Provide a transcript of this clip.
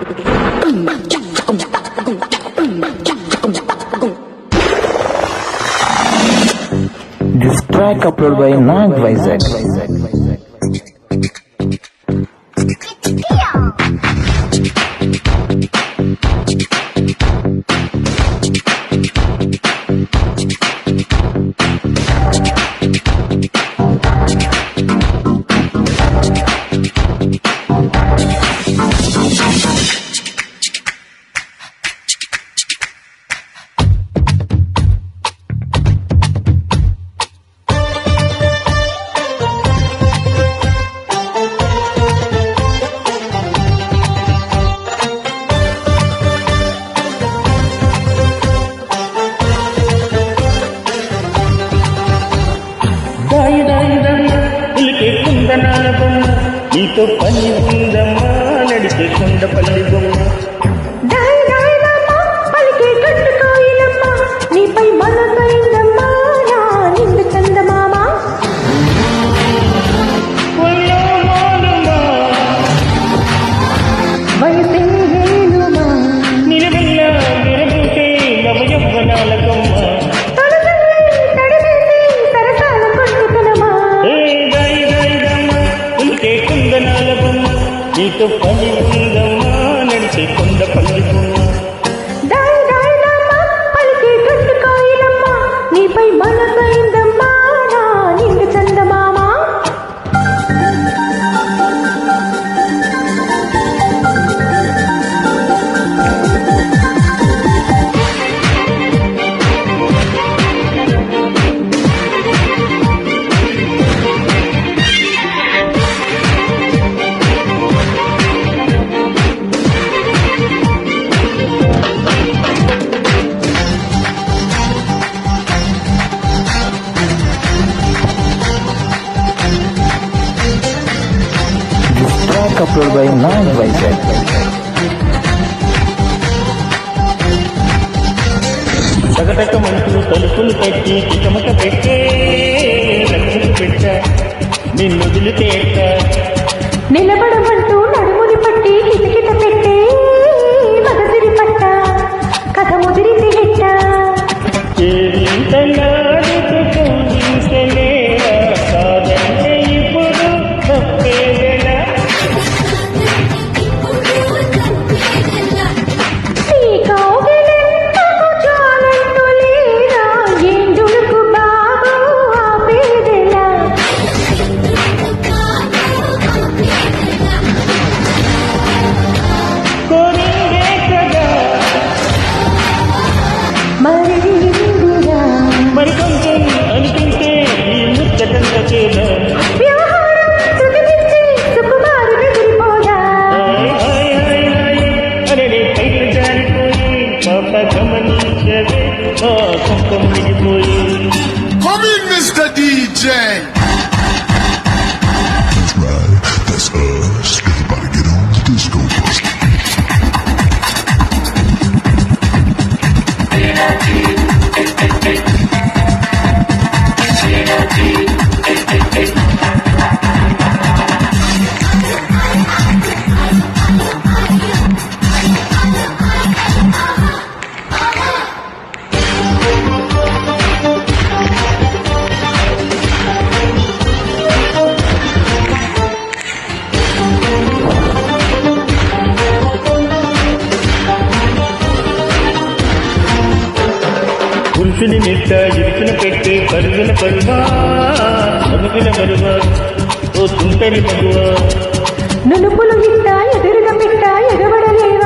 This track uploaded by Nag Vizek. నీతో పని ఉందమ్మా నడిపే కొండపల్లి బొమ్మ. teu cônjuge link uploaded by Nine Website. తగటకమంటూ తలుపులు పెట్టి కిటమక పెట్టే లక్షలు నిన్ను వదిలితే నిలబడమంటూ Oh, ఇసుని నెట్ట ఇరుకున పెట్టి పరుగుల పరువా మనుగుల మరువా ఓ తుంటని మగువా నునుపులు ఇట్ట ఎదురుగా పెట్ట ఎగబడలేవా?